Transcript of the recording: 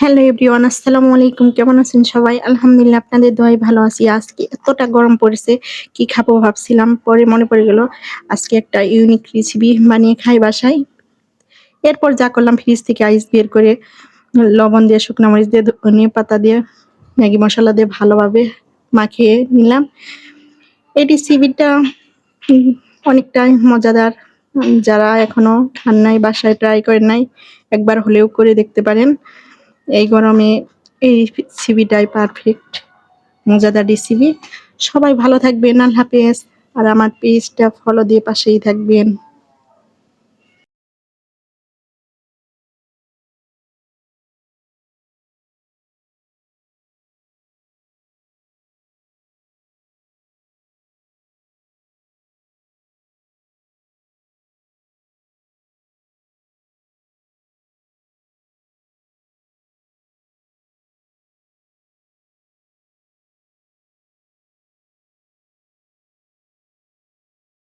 Hello everyone, আসসালামু আলাইকুম। কেমন আছেন সবাই? আলহামদুলিল্লাহ, আপনাদের দোয়াই ভালো আছি। আজকে এতটা গরম পড়েছে, কি খাব ভাবছিলাম, পরে মনে পড়ে গেল, আজকে একটা ইউনিক রেসিপি বানিয়ে খাই বাসায়। এরপর যা করলাম ফ্রিজ থেকে আইস বের করে, লবণ দিয়ে, শুকনো মরিচ দিয়ে, ধনিয়া পাতা দিয়ে, ম্যাগি মশলা দিয়ে ভালোভাবে মাখিয়ে নিলাম। এই রেসিপিটা অনেকটাই মজাদার। যারা এখনও খান নাই, বাসায় ট্রাই করেন নাই, একবার হলেও করে দেখতে পারেন। এই গরমে এই রেসিপিটাই পারফেক্ট মজাদার রেসিপি সবাই ভালো থাকবেন, আল্লাহ হাফেজ। আর আমার পেজটা ফলো দিয়ে পাশেই থাকবেন।